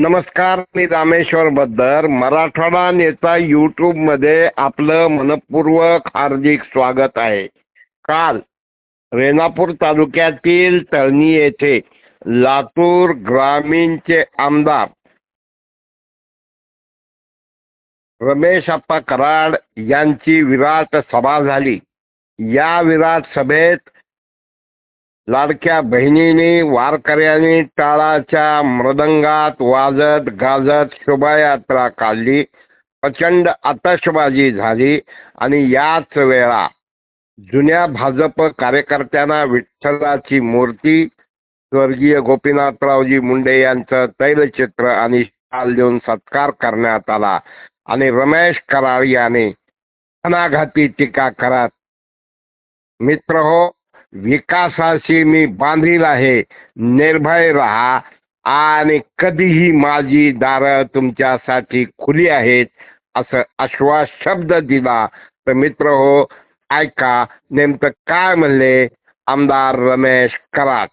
नमस्कार मी रामेश्वर बद्दर मराठवाडा नेता यूट्यूबमध्ये आपलं मनपूर्वक हार्दिक स्वागत आहे. काल रेणापूर तालुक्यातील तळणी येथे लातूर ग्रामीणचे आमदार रमेश अप्पा कराड यांची विराट सभा झाली. या विराट सभेत लाडक्या बहिणीने वारकऱ्यांनी टाळाच्या मृदंगात वाजत गाजत शोभायात्रा काढली. प्रचंड आतषबाजी झाली आणि याच वेळा जुन्या भाजप कार्यकर्त्यांना विठ्ठलाची मूर्ती स्वर्गीय गोपीनाथरावजी मुंडे यांचं तैलचित्र आणि शाल देऊन सत्कार करण्यात आला आणि रमेश कराळ याने अनाघाती टीका करत. मित्र हो विकासाशी मी बांधील आहे. निर्भय राहा आणि कधीही माझी दारं तुमच्यासाठी खुली आहेत असं आश्वास शब्द दिला. तर मित्र हो ऐका नेमकं काय म्हणले आमदार रमेश करात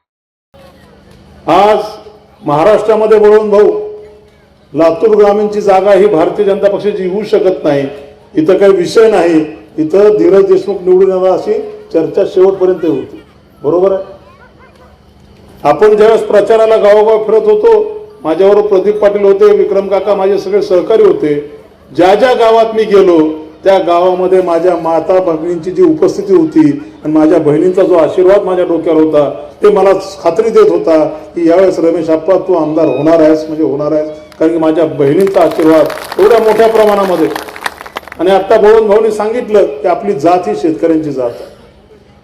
आज महाराष्ट्रामध्ये बोलून भाऊ लातूर ग्रामीणची जागा ही भारतीय जनता पक्षाची येऊ शकत नाही. इथं काही विषय नाही. इथं धीरज देशमुख निवडून येणार अशी चर्चा शेवटपर्यंत होती. बरोबर आहे? आपण ज्यावेळेस प्रचाराला गावोगाव फिरत होतो माझ्याबरोबर प्रदीप पाटील होते विक्रम काका माझे सगळे सहकारी होते ज्या ज्या गावात मी गेलो त्या गावामध्ये माझ्या माता भगिनींची जी उपस्थिती होती आणि माझ्या बहिणींचा जो आशीर्वाद माझ्या डोक्यावर होता ते मला खात्री देत होता की यावेळेस रमेश आप्पा तू आमदार होणार आहेस म्हणजे होणार आहेस. कारण की माझ्या बहिणींचा आशीर्वाद एवढ्या मोठ्या प्रमाणामध्ये. आणि आता भवन भाऊनी सांगितलं की आपली जात ही शेतकऱ्यांची जात आहे.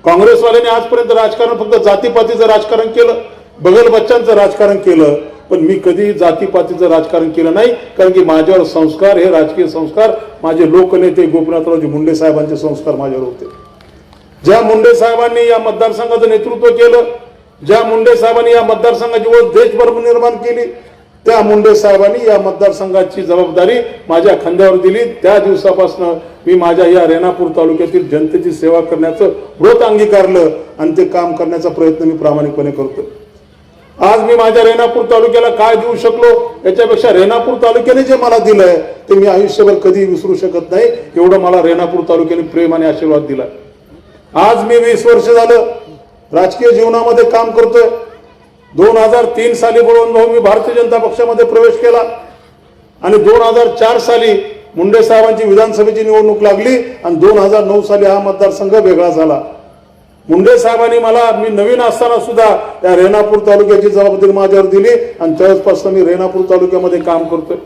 काँग्रेसवाल्याने आजपर्यंत राजकारण फक्त जातीपातीचं राजकारण केलं बगल बच्चांचं राजकारण केलं पण मी कधी जातीपातीचं राजकारण केलं नाही कारण की माझ्यावर संस्कार हे राजकीय संस्कार माझे लोकनेते गोपीनाथरावजी मुंडे साहेबांचे संस्कार माझ्यावर होते. ज्या मुंडे साहेबांनी या मतदारसंघाचं नेतृत्व केलं ज्या मुंडे साहेबांनी या मतदारसंघाची ओळख देशभर निर्माण केली त्या मुंडे साहेबांनी या मतदारसंघाची जबाबदारी माझ्या खांद्यावर दिली. त्या दिवसापासून मी माझ्या या रेणापूर तालुक्यातील जनतेची सेवा करण्याचं व्रत अंगीकारलं आणि ते काम करण्याचा प्रयत्न मी प्रामाणिकपणे करतो आज मी माझ्या रेणापूर तालुक्याला काय देऊ शकलो याच्यापेक्षा रेणापूर तालुक्याने जे मला दिलंय ते मी आयुष्यभर कधी विसरू शकत नाही एवढं मला रेणापूर तालुक्याने प्रेम आणि आशीर्वाद दिला आज मी वीस वर्ष झालं राजकीय जीवनामध्ये काम करतोय. दोन हजार तीन साली बोलून भाऊ मी भारतीय जनता पक्षामध्ये प्रवेश केला आणि दोन हजार चार साली मुंडे साहेबांची विधानसभेची निवडणूक लागली आणि दोन हजार नऊ साली हा मतदारसंघ वेगळा झाला. मुंडे साहेबांनी मला मी नवीन असताना सुद्धा या रेणापूर तालुक्याची जबाबदारी माझ्यावर दिली आणि त्यावेळेसपासून मी रेणापूर तालुक्यामध्ये काम करतोय.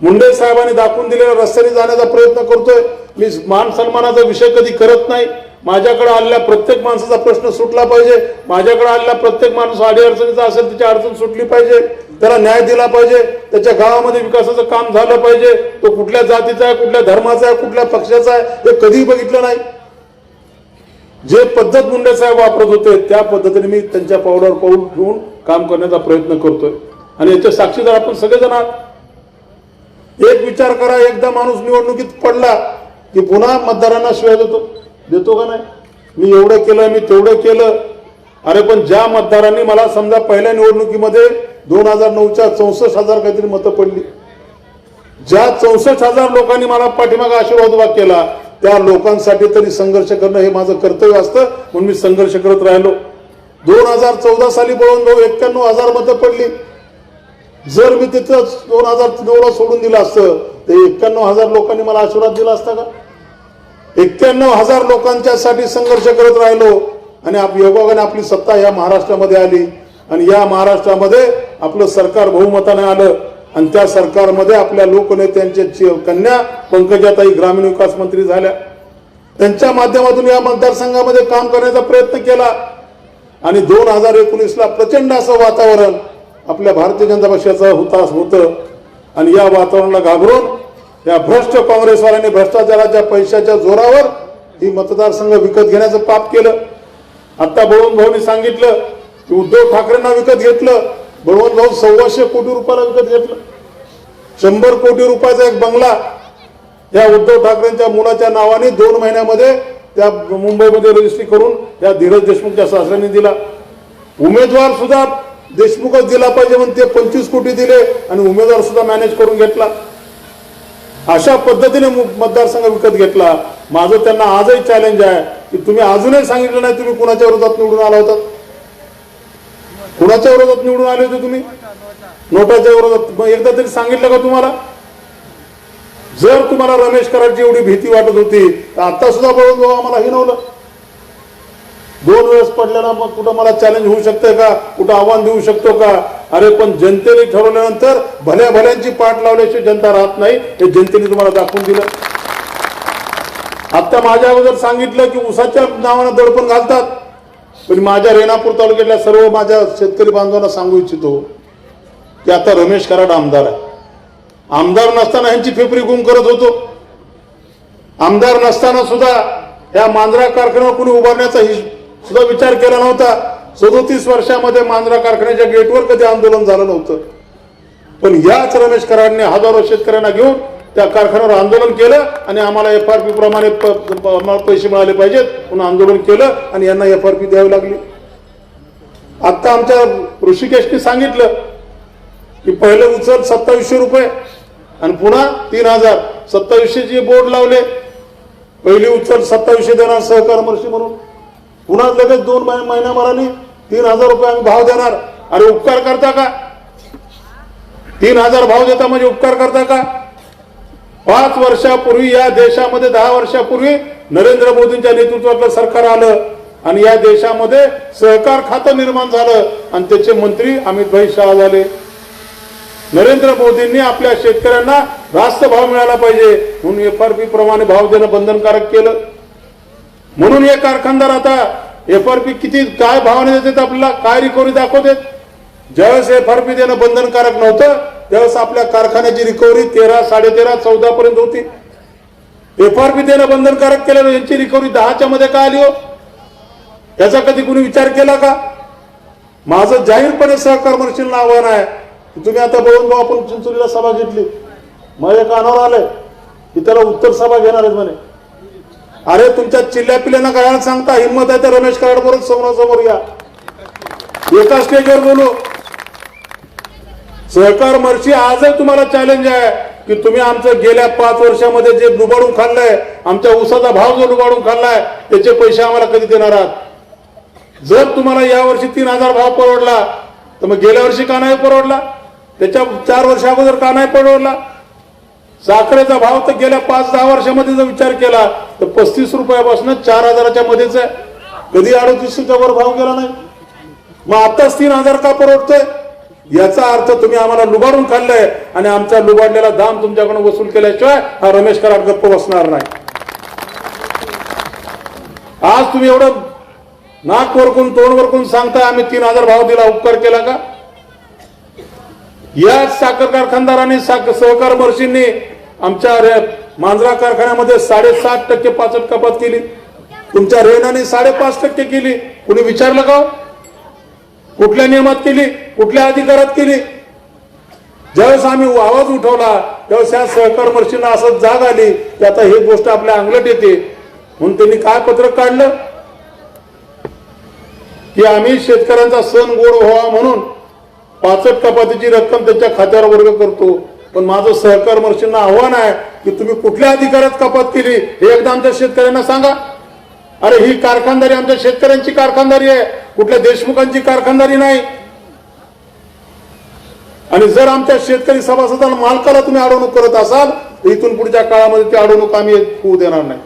मुंडे साहेबांनी दाखवून दिलेल्या रस्त्याने जाण्याचा प्रयत्न करतोय. मी मान सन्मानाचा विषय कधी करत नाही. माझ्याकडे आलेल्या प्रत्येक माणसाचा प्रश्न सुटला पाहिजे. माझ्याकडे आलेला प्रत्येक माणूस अडीअडचणीचा असेल त्याची अडचण सुटली पाहिजे. त्याला न्याय दिला पाहिजे. त्याच्या गावामध्ये विकासाचं काम झालं पाहिजे. तो कुठल्या जातीचा आहे कुठल्या धर्माचा आहे कुठल्या पक्षाचा आहे हे कधीही बघितलं नाही. जे पद्धत मुंडे साहेब वापरत होते त्या पद्धतीने मी त्यांच्या पावलावर पाऊल घेऊन काम करण्याचा प्रयत्न करतोय. आणि याच्या साक्षीदार आपण सगळेजण आहात. एक विचार करा एकदा माणूस निवडणुकीत पडला की पुन्हा मतदारांना शिवाय देतो. देतो का नाही? मी एवढं केलं मी तेवढं केलं. अरे पण ज्या मतदारांनी मला समजा पहिल्या निवडणुकीमध्ये दोन हजार नऊच्या चौसष्ट हजार काहीतरी मतं पडली. ज्या चौसष्ट हजार लोकांनी मला पाठीमागा आशीर्वाद उभा केला त्या लोकांसाठी तरी संघर्ष करणं हे माझं कर्तव्य असतं म्हणून मी संघर्ष करत राहिलो. दोन हजार चौदा साली बळून भाऊ एक्क्याण्णव हजार मतं पडली. जर मी तिथं दोन हजार नऊला सोडून दिलं असतं तर एक्क्याण्णव हजार लोकांनी मला आशीर्वाद दिला असता का? एक्क्याण्णव हजार लोकांच्यासाठी संघर्ष करत राहिलो आणि आप योगाने आपली सत्ता या महाराष्ट्रामध्ये आली. आणि या महाराष्ट्रामध्ये आपलं सरकार बहुमताने आलं. आणि त्या सरकारमध्ये आपल्या लोकनेत्यांच्या कन्या पंकजाताई ग्रामीण विकास मंत्री झाल्या. त्यांच्या माध्यमातून या मतदारसंघामध्ये काम करण्याचा प्रयत्न केला. आणि दोन हजार एकोणीसला प्रचंड असं वातावरण आपल्या भारतीय जनता पक्षाचं हुतास होतं. आणि या वातावरणाला घाबरून या भ्रष्ट काँग्रेसवाल्यांनी भ्रष्टाचाराच्या पैशाच्या जोरावर ही मतदारसंघ विकत घेण्याचं पाप केलं. आता बळवंत भाऊनी सांगितलं की उद्धव ठाकरेंना विकत घेतलं. बळवंत भाऊ सव्वाशे कोटी रुपयाला विकत घेतलं. शंभर कोटी रुपयाचा एक बंगला या उद्धव ठाकरेंच्या मुलाच्या नावाने दोन महिन्यामध्ये त्या मुंबईमध्ये रजिस्ट्री करून त्या धीरज देशमुखच्या सासऱ्यांनी दिला. उमेदवार सुद्धा देशमुखच दिला पाहिजे म्हणून ते पंचवीस कोटी दिले आणि उमेदवार सुद्धा मॅनेज करून घेतला. अशा पद्धतीने मतदारसंघ विकत घेतला. माझं त्यांना आजही चॅलेंज आहे की तुम्ही अजूनही सांगितलं नाही तुम्ही कुणाच्या विरोधात निवडून आला होता? कुणाच्या विरोधात निवडून आले होते तुम्ही? नोटाच्या विरोधात मग एकदा तरी सांगितलं का तुम्हाला? जर तुम्हाला रमेश कराडची एवढी भीती वाटत होती तर आता सुद्धा बळून भाऊ आम्हाला हिनवलं दोन वेळेस पडल्यानं मग कुठं मला चॅलेंज होऊ शकतंय का? कुठं आव्हान देऊ शकतो का? अरे पण जनतेने ठरवल्यानंतर भल्या भल्यांची पाठ लावल्याशिवाय जनता राहत नाही. हे जनतेने तुम्हाला दाखवून दिलं. आत्ता माझ्या अगोदर सांगितलं की उसाच्या नावानं दडपण घालतात. पण माझ्या रेणापूर तालुक्यातल्या सर्व माझ्या शेतकरी बांधवांना सांगू इच्छितो की आता रमेश कराड आमदार आहे. आमदार नसताना ह्यांची फेफरी गुम करत होतो. आमदार नसताना सुद्धा या मांजरा कारखान्यावर कुणी उभारण्याचा सुद्धा विचार केला नव्हता. सदोतीस वर्षामध्ये मांजरा कारखान्याच्या गेटवर कधी आंदोलन झालं नव्हतं. पण याच रमेश कराडने हजारो शेतकऱ्यांना घेऊन त्या कारखान्यावर आंदोलन केलं आणि आम्हाला एफ आर पी प्रमाणे पैसे मिळाले पाहिजेत. म्हणून आंदोलन केलं आणि यांना एफ आर पी द्यावी लागली. आता आमच्या ऋषिकेशने सांगितलं की पहिले उचल सत्तावीसशे रुपये आणि पुन्हा तीन हजार. सत्तावीसशे बोर्ड लावले पहिली उचल सत्तावीसशे देणार सहकार मर्शी म्हणून. पुन्हा लगेच दोन महिन्या मराने तीन हजार रुपये आम्ही भाव देणार. अरे उपकार करता का? तीन हजार भाव देता म्हणजे उपकार करता का? पाच वर्षापूर्वी या देशामध्ये दहा वर्षापूर्वी नरेंद्र मोदींच्या नेतृत्वातलं सरकार आलं. आणि या देशामध्ये सहकार खातं निर्माण झालं. आणि त्याचे मंत्री अमित भाई शाह झाले. नरेंद्र मोदींनी आपल्या शेतकऱ्यांना रास्त भाव मिळाला पाहिजे. म्हणून एफ आर पी प्रमाणे भाव देणं बंधनकारक केलं. म्हणून हे कारखानदार आता एफ आर पी किती काय भावाने देतात आपल्याला? काय रिकव्हरी दाखवतात? ज्यावेळेस एफ आर पी देणं बंधनकारक नव्हतं त्यावेळेस आपल्या कारखान्याची रिकव्हरी तेरा साडेतेरा चौदा पर्यंत होती. एफ आर पी देणं बंधनकारक केलं यांची रिकव्हरी दहाच्या मध्ये का आली हो? याचा कधी कुणी विचार केला का? माझं जाहीरपणे सहकार मर्शींना आव्हान आहे तुम्ही आता बघून भाऊ आपण चिंचोलीला सभा घेतली. माझ्या कानावर आलंय की त्याला उत्तर सभा घेणार आहेत म्हणे. अरे तुमच्या चिल्ल्या पिल्यांना काय सांगता. हिंमत आहे तर रमेश कराड बरोबर समोरासमोर या. एका स्टेजवर बोलू. सहकार मर्शी आजही तुम्हाला चॅलेंज आहे की तुम्ही आमचं गेल्या पाच वर्षामध्ये जे लुबाडून खाल्लंय आमच्या ऊसाचा भाव जो लुबाडून खाल्लाय त्याचे पैसे आम्हाला कधी देणार आहात? जर तुम्हाला या वर्षी तीन हजार भाव परवडला तर मग गेल्या वर्षी का नाही परवडला? त्याच्या चार वर्षा अगोदर का नाही परवडला? साखरेचा भाव तर गेल्या पाच दहा वर्षामध्ये जर विचार केला तर पस्तीस रुपयापासून चार हजाराच्या मध्येच आहे. कधी अडतीसच्या वर भाव गेला नाही. मग आताच तीन हजार का परवडतोय? याचा अर्थ तुम्ही आम्हाला लुबाडून खाल्लंय आणि आमचा लुबाडलेला दाम तुमच्याकडून वसूल केल्याशिवाय हा रमेश कराड गप्प बसणार नाही. आज तुम्ही एवढं नाक वरकून तोंड वरकून सांगताय आम्ही तीन हजार भाव दिला उपकार केला का? या साखर कारखानदारांनी साखर सहकार मर्शींनी आमच्या मांजरा कारखान्यामध्ये साडेसात टक्के पाचट कपात केली. तुमच्या रेनाने साडेपाच टक्के केली. कुणी विचारलं का हो? कुठल्या नियमात केली? कुठल्या अधिकारात केली? ज्यावेळेस आम्ही आवाज उठवला त्यावेळेस या सहकार मर्शींना असं जाग आली की आता ही गोष्ट आपल्या अंगलट येते. म्हणून त्यांनी काय पत्रक काढलं? की आम्ही शेतकऱ्यांचा सण गोड व्हावा म्हणून पाचट कपातीची रक्कम त्यांच्या खात्यावर वर्ग करतो. पण माझं सहकार मर्शींना आव्हान आहे की तुम्ही कुठल्या अधिकारात कपात केली हे एकदा आमच्या शेतकऱ्यांना सांगा. अरे ही कारखानदारी आमच्या शेतकऱ्यांची कारखानदारी आहे कुठल्या देशमुखांची कारखानदारी नाही. आणि जर आमच्या शेतकरी सभासदाला मालकाला तुम्ही अडवणूक करत असाल तर इथून पुढच्या काळामध्ये ती अडवणूक आम्ही होऊ देणार नाही.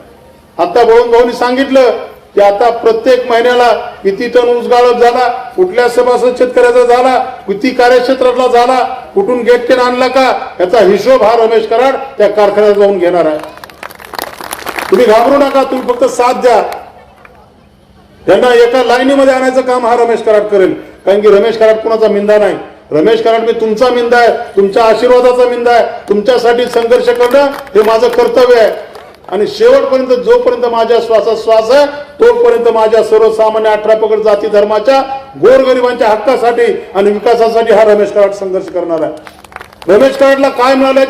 आता बळून भाऊनी सांगितलं की आता प्रत्येक महिन्याला किती टन ऊस गाळप झाला कुठल्या सभासद शेतकऱ्याचा झाला किती कार्यक्षेत्रातला झाला कुठून गेटटेन आणला का याचा हिशोब हा रमेश कराड त्या कारखान्यात जाऊन घेणार आहे. तुम्ही घाबरू नका तुम्ही फक्त साथ द्या. त्यांना एका लाईनीमध्ये आणायचं काम हा रमेश कराड करेल. कारण की रमेश कराड कुणाचा मिंदा नाही. रमेश कराड मी तुमचा मिंदा आहे तुमच्या आशीर्वादाचा मिंदा आहे. तुमच्यासाठी संघर्ष करणं हे माझं कर्तव्य आहे. आणि शेवटपर्यंत जोपर्यंत माझ्या श्वासात श्वास आहे तोपर्यंत माझ्या सर्वसामान्य अठरा पकड जाती धर्माच्या गोरगरिबांच्या हक्कासाठी आणि विकासासाठी हा रमेश कराड संघर्ष करणार आहे. रमेश कराडला काय मिळालं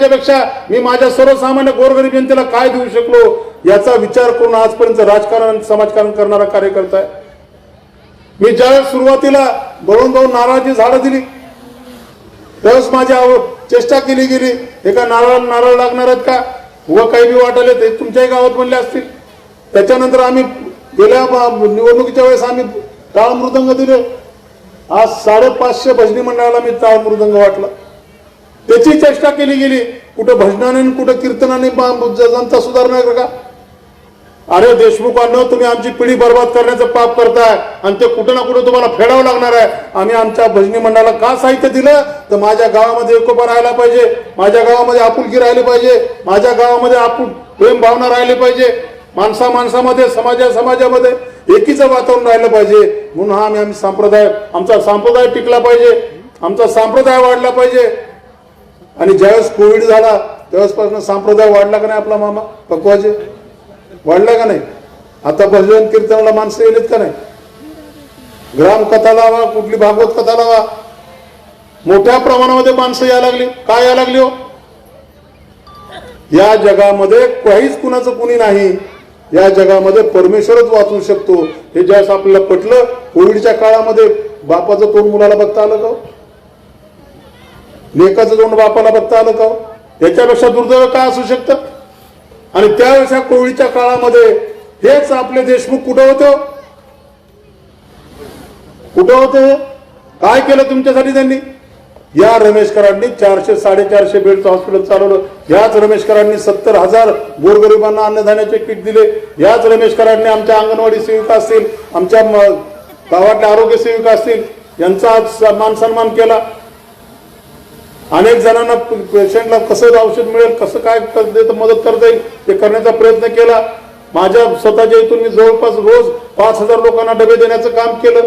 मी माझ्या सर्वसामान्य गोरगरीब जनतेला काय देऊ शकलो याचा विचार करून आजपर्यंत राजकारण समाजकारण करणारा कार्यकर्ता आहे. मी ज्यावेळेस सुरुवातीला बळून भाऊ नारळाची झाडं दिली त्यावेळेस माझी आव- चेष्टा केली गेली एका नारळ नारळ लागणार आहेत का? व काही बी वाटाले ते तुमच्याही गावात म्हणले असतील. त्याच्यानंतर आम्ही गेल्या निवडणुकीच्या वेळेस आम्ही टाळ मृदंग दिले. आज साडेपाचशे भजनी मंडळाला मी टाळ मृदंग वाटला. त्याची चेष्टा केली गेली. कुठं भजनाने कुठं कीर्तनाने जनता सुधारणार का? अरे देशमुखांनो तुम्ही आमची पिढी बर्बाद करण्याचं पाप करताय. आणि ते कुठं ना कुठं तुम्हाला फेडावं लागणार आहे. आम्ही आमच्या भजनी मंडळाला का साहित्य दिलं? तर माझ्या गावामध्ये एकोपा राहायला पाहिजे. माझ्या गावामध्ये आपुलकी राहिली पाहिजे. माझ्या गावामध्ये आपुल प्रेम भावना राहिली पाहिजे. माणसा माणसामध्ये समाजा समाजामध्ये एकीचं वातावरण राहिलं पाहिजे. म्हणून हा आम्ही आम्ही संप्रदाय आमचा संप्रदाय टिकला पाहिजे. आमचा संप्रदाय वाढला पाहिजे. आणि ज्यावेळेस कोविड झाला त्यावेळेसपासून संप्रदाय वाढला का नाही आपला मामा? पकवाचे वाढला का नाही? आता भजन कीर्तनाला माणसं येलेत का नाही? ग्राम कथा लावा कुठली भागवत कथा लावा. मोठ्या प्रमाणामध्ये माणसं यायला लागली. काय यायला लागली हो? या जगामध्ये काहीच कुणाचं कुणी नाही. या जगामध्ये परमेश्वरच वाचू शकतो. हे ज्यास आपल्याला पटलं कोविडच्या काळामध्ये बापाचं तोंड मुलाला बघता आलं का हो? लेखाचं तोंड बापाला बघता आलं का हो? याच्यापेक्षा दुर्दैव काय असू शकतं? आणि त्यावेळेस या कोविडच्या काळामध्ये हेच आपले देशमुख कुठं होते? कुठं होते? काय केलं तुमच्यासाठी त्यांनी? या रमेशकरांनी चारशे साडेचारशे बेडचं हॉस्पिटल चालवलं. याच रमेशकरांनी सत्तर हजार गोरगरिबांना अन्नधान्याचे किट दिले. याच रमेशकरांनी आमच्या अंगणवाडी सेविका असतील आमच्या गावातल्या आरोग्य सेविका असतील यांचा आज मान सन्मान केला. अनेक जणांना पेशंटला कसं औषध मिळेल कसं काय कर- मदत करता येईल ते करण्याचा प्रयत्न केला. माझ्या स्वतःच्या इथून मी जवळपास रोज पाच हजार लोकांना डबे देण्याचं काम केलं.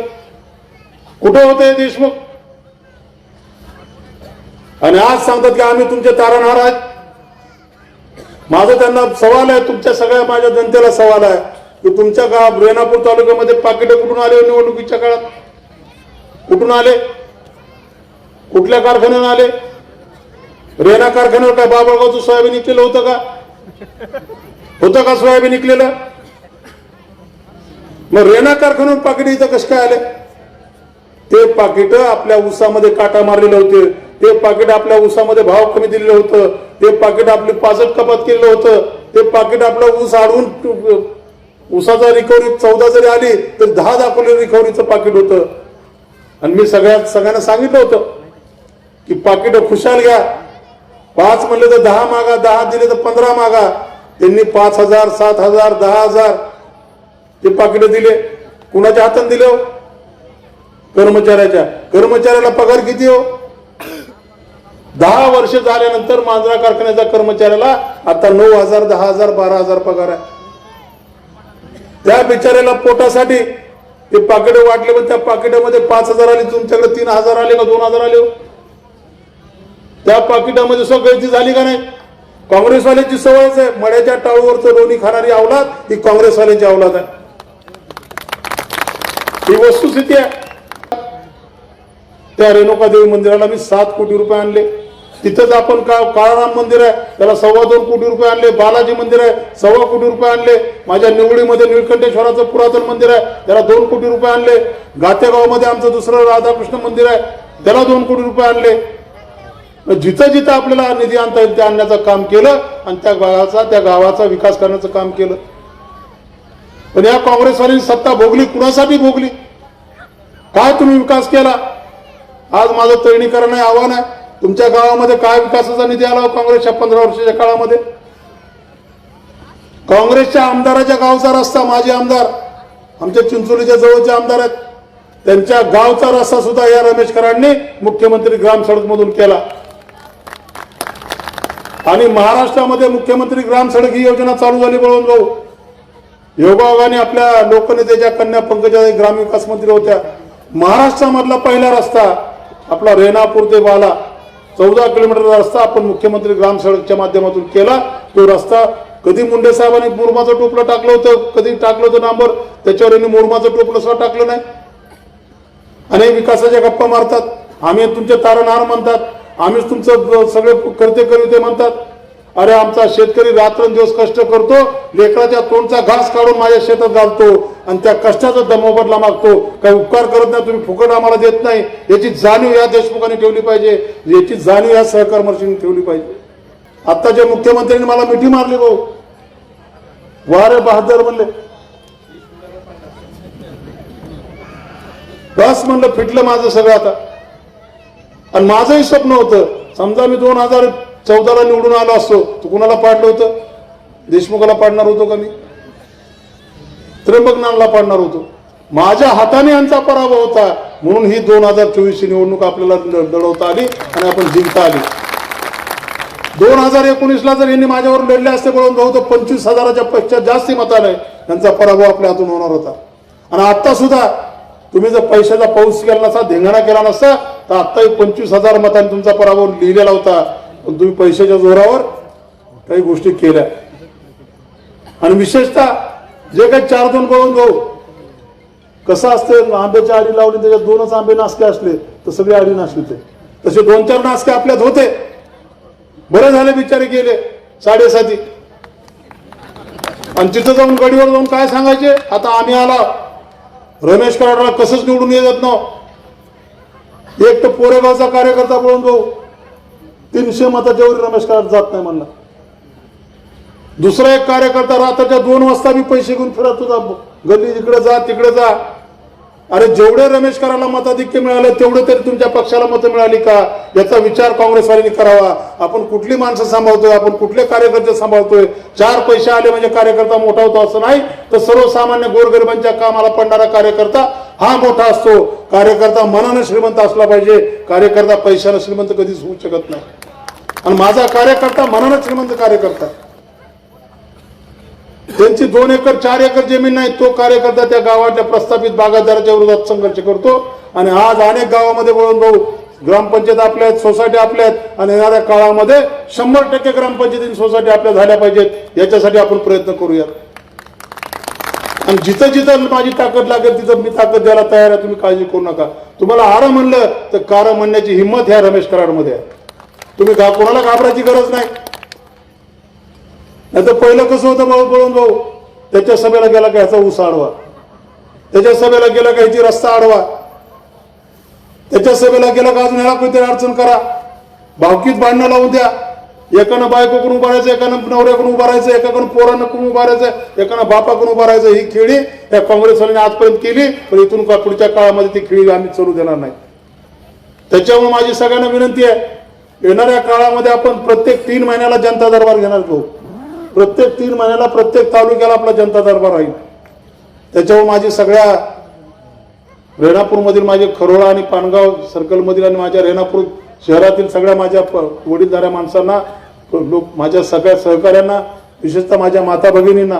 कुठं होते देशमुख? आणि आज सांगतात की आम्ही तुमचे तारणहार आहेत. माझा त्यांना सवाल आहे तुमच्या सगळ्या माझ्या जनतेला सवाल आहे की तुमच्या गाव रेणापूर तालुक्यामध्ये पाकिटे कुठून आले हो निवडणुकीच्या काळात? कुठून आले? कुठल्या कारखान्यानं आले? रेना कारखान्यावर काय बाबळगावचं सोयाबीन निघलेलं होतं का? होतं का सोयाबीन निघलेलं मग रेना कारखान्यावर पाकिट इथं कसं काय आले? ते पाकिट आपल्या ऊसामध्ये काटा मारलेले होते. ते पाकिट आपल्या उसामध्ये भाव कमी दिलेलं होतं. ते पाकिट आपली पाचट कपात केलेलं होतं. ते पाकिट आपला ऊस आडवून उसाचा रिकव्हरी चौदा जरी आली तर दहा दाखवलेलं रिकव्हरीचं पाकिट होतं. आणि मी सगळ्या सगळ्यांना सांगितलं होतं की पाकिट खुशाल घ्या. पाच म्हणलं तर दहा मागा दहा दिले तर पंधरा मागा. त्यांनी पाच हजार सात हजार दहा हजार ते पाकिट दिले. कुणाच्या हातात दिले हो? कर्मचाऱ्याच्या. कर्मचाऱ्याला पगार किती हो? दहा वर्ष झाल्यानंतर मांजरा कारखान्याच्या कर्मचाऱ्याला आता नऊ हजार दहा हजार बारा हजार पगार आहे. त्या बिचाऱ्याला पोटासाठी ते पाकिट वाटले पण त्या पाकिटामध्ये पाच हजार आले. तुमच्याकडे तीन हजार आले का दोन हजार आले हो? त्या पाकिटामध्ये सगळ्याची झाली का नाही? काँग्रेसवाल्याची सवयच आहे. मड्याच्या टाळूवरचं लोणी खाणारी अवलाद ही काँग्रेसवाल्यांची अवलाद आहे. ही वस्तुस्थिती आहे. त्या रेणुका देवी मंदिराला मी सात कोटी रुपये आणले. तिथंच आपण का काळाराम मंदिर आहे त्याला सव्वा दोन कोटी रुपये आणले. बालाजी मंदिर आहे सव्वा कोटी रुपये आणले. माझ्या निवडीमध्ये निळकंठेश्वराचं पुरातन मंदिर आहे त्याला दोन कोटी रुपये आणले. गातेगावमध्ये आमचं दुसरं राधाकृष्ण मंदिर आहे त्याला दोन कोटी रुपये आणले. जिथं जिथं आपल्याला निधी आणता येईल ते आणण्याचं काम केलं आणि त्या गावाचा त्या गावाचा विकास करण्याचं काम केलं. पण या काँग्रेसवाल्यांनी सत्ता भोगली कुणासाठी भोगली? काय तुम्ही विकास केला? आज माझं तळणीकरण आहे आव्हान आहे. तुमच्या गावामध्ये काय विकासाचा निधी आला हो काँग्रेसच्या पंधरा वर्षाच्या काळामध्ये? काँग्रेसच्या आमदाराच्या गावचा रस्ता माजी आमदार आमच्या चिंचोलीच्या जवळचे आमदार आहेत. त्यांच्या गावचा रस्ता सुद्धा या रमेश मुख्यमंत्री ग्राम सडक मधून केला. आणि महाराष्ट्रामध्ये मुख्यमंत्री ग्राम सडक ही योजना चालू झाली बळवून भाऊ. योगायोगाने आपल्या लोकनेत्याच्या कन्या पंकजा ग्रामविकास मंत्री होत्या. महाराष्ट्रामधला पहिला रस्ता आपला रेणापूर ते वाला. चौदा किलोमीटरचा रस्ता आपण मुख्यमंत्री ग्राम सडकच्या माध्यमातून केला. तो रस्ता कधी मुंडे साहेबांनी मुरमाचं टोपलं टाकलं होतं कधी टाकलं होतं नांबर त्याच्यावर यांनी मुरमाचं टोपलं सुद्धा टाकलं नाही. आणि विकासाच्या गप्पा मारतात. आम्ही तुमचे तारणहार म्हणतात. आम्हीच तुमचं सगळे करते करते म्हणतात. अरे आमचा शेतकरी रात्रंदिवस कष्ट करतो लेकराच्या तोंडचा घास काढून माझ्या शेतात घालतो आणि त्या कष्टाचा दमोबदला मागतो. काही उपकार करत नाही तुम्ही फुकट आम्हाला देत नाही. याची जाणीव या देशमुखांनी ठेवली पाहिजे. याची जाणीव या सहकर्मचाऱ्यांनी ठेवली पाहिजे. आत्ताच्या मुख्यमंत्र्यांनी मला मिठी मारली भाऊ. वारे बहादर म्हणले. बस म्हणलं फिटलं माझं सगळं आता. आणि माझंही स्वप्न होतं. समजा मी दोन हजार चौदाला निवडून आलो असतो तर कुणाला पाडलं होतं? देशमुखाला पाडणार होतो का मी? त्र्यंबकनाथला पाडणार होतो. माझ्या हाताने यांचा पराभव होता. म्हणून ही दोन हजार चोवीसची निवडणूक आपल्याला लढवता आली आणि आपण जिंकता आली. दोन हजार एकोणीसला जर यांनी माझ्यावर लढले असते म्हणून भाऊ तर पंचवीस हजाराच्या पेक्षा जास्ती मताने यांचा पराभव आपल्या हातून होणार होता. आणि आता सुद्धा तुम्ही जर पैशाचा पाऊस केला नसता धिंगाणा केला नसता तर आत्ताही पंचवीस हजार मतांनी तुमचा पराभव लिहिलेला होता. पण तुम्ही पैशाच्या जोरावर काही गोष्टी केल्या. आणि विशेषतः जे काही चार दोन बळून भाऊ कसं असतं आंब्याच्या आडी लावली त्याच्यात दोनच आंबे नासके असले तर सगळे आडी नासले ते तसे दोन चार नासके आपल्यात होते. बरे झाले बिचारे गेले साडेसाती. आणि तिथं जाऊन गडीवर जाऊन काय सांगायचे? आता आम्ही आला. रमेश कराडला कसंच निवडून येत ना एक तर पोरेगावचा कार्यकर्ता बोलून भाऊ तीनशे मताच्या वर रमेश कराड जात नाही म्हणला. दुसरा एक कार्यकर्ता रात्रीच्या दोन वाजता मी पैसे घेऊन फिरत होता. गल्ली इकडे जा तिकडे जा. अरे जेवढे रमेश कराला मताधिक्य मिळाले तेवढे तरी तुमच्या पक्षाला मतं मिळाली का? याचा विचार काँग्रेसवाल्यांनी करावा. आपण कुठली माणसं सांभाळतोय? आपण कुठले कार्यकर्ते सांभाळतोय? चार पैसे आले म्हणजे कार्यकर्ता मोठा होतो असं नाही. तर सर्वसामान्य गोरगरिबांच्या कामाला पडणारा कार्यकर्ता हा मोठा असतो. कार्यकर्ता मनानं श्रीमंत असला पाहिजे. कार्यकर्ता पैशानं श्रीमंत कधीच होऊ शकत नाही. आणि माझा कार्यकर्ता मनानं श्रीमंत कार्यकर्ता. त्यांची दोन एकर चार एकर जमीन नाही तो कार्यकर्ता त्या गावातल्या प्रस्थापित बागायतदाराच्या विरोधात संघर्ष करतो. आणि आज अनेक गावामध्ये वळून भाऊ ग्रामपंचायत आपल्या आहेत सोसायटी आपल्या आहेत आणि येणाऱ्या काळामध्ये शंभर टक्के ग्रामपंचायतीन सोसायटी आपल्या झाल्या पाहिजेत. याच्यासाठी आपण प्रयत्न करूयात. आणि जिथं जिथं माझी ताकद लागेल तिथं मी ताकद द्यायला तयार आहे तुम्ही काळजी करू नका. तुम्हाला आर म्हणलं तर कार म्हणण्याची हिंमत ह्या रमेश कराडमध्ये आहे. तुम्ही कोणाला घाबरायची गरज नाही. नाही तर पहिलं कसं होतं भाऊ बळून भाऊ? त्याच्या सभेला गेला का ह्याचा ऊस आडवा? त्याच्या सभेला गेला का ह्याची रस्ता आडवा? त्याच्या सभेला गेला का अजून ह्याला कोणतरी अडचण करा? भावकीत भांडणं लावून द्या. एकानं बायकोकडून उभारायचं एकानं नवऱ्याकडून उभा राहायचं एकाकडून पोरांकडून उभारायचं एकानं बापाकडून उभा राहायचं ही खेळी या काँग्रेसवाल्यांनी आजपर्यंत केली पण इथून का पुढच्या काळामध्ये ती खेळी आम्ही चालू देणार नाही. त्याच्यामुळे माझी सगळ्यांना विनंती आहे येणाऱ्या काळामध्ये आपण प्रत्येक तीन महिन्याला जनता दरबार घेणार भाऊ. प्रत्येक तीन महिन्याला प्रत्येक तालुक्याला आपला जनता दरबार राहील. त्याच्यावर माझी सगळ्या रेणापूरमधील माझे खरोळा आणि पानगाव सर्कलमधील आणि माझ्या रेणापूर शहरातील सगळ्या माझ्या प- वडीलधाऱ्या माणसांना लोक माझ्या सगळ्या सहकाऱ्यांना विशेषतः माझ्या माता भगिनींना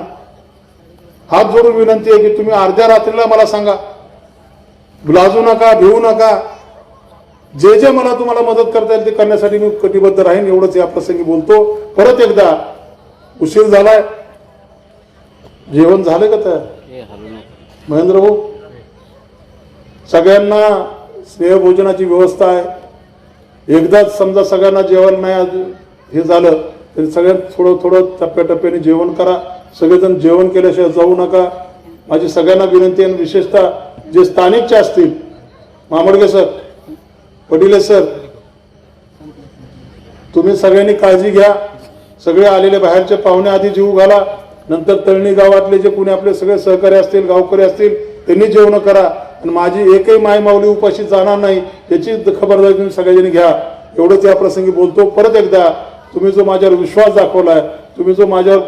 हात जोडून विनंती आहे की तुम्ही अर्ध्या रात्रीला मला सांगा. लाजू नका भिवू नका. जे जे मला तुम्हाला मदत करता येईल ते करण्यासाठी मी कटिबद्ध राहीन एवढंच या प्रसंगी बोलतो. परत एकदा उशीर झालाय. जेवण झालं का तयार महेंद्र भाऊ सगळ्यांना स्नेहभोजनाची व्यवस्था आहे. एकदाच समजा सगळ्यांना जेवण नाही आज हे झालं तरी सगळ्यांत थोडं थोडं टप्प्याटप्प्याने जेवण करा. सगळेजण जेवण केल्याशिवाय जाऊ नका. माझी सगळ्यांना विनंती आहे आणि विशेषतः जे स्थानिकचे असतील मामडगे सर पडिले सर तुम्ही सगळ्यांनी काळजी घ्या. सगळे आलेले बाहेरचे पाहुणे आधी जीव घाला नंतर तळणी गावातले जे कोणी आपले सगळे सहकारी असतील गावकरी असतील त्यांनी जेवण करा. आणि माझी एकही मायमाऊली उपाशी जाणार नाही याची खबरदारी तुम्ही सगळ्यांनी घ्या. एवढंच या प्रसंगी बोलतो. परत एकदा तुम्ही जो माझ्यावर विश्वास दाखवला आहे तुम्ही जो माझ्यावर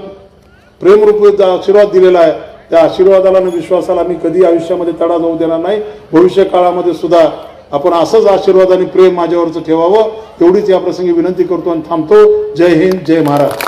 प्रेमरूपी आशीर्वाद दिलेला आहे त्या आशीर्वादाला आणि विश्वासाला मी कधी आयुष्यामध्ये तडा जाऊ देणार नाही भविष्य काळामध्ये सुद्धा. आपण असंच आशीर्वाद आणि प्रेम माझ्यावरचं ठेवावं एवढीच या प्रसंगी विनंती करतो आणि थांबतो. जय हिंद जय महाराष्ट्र.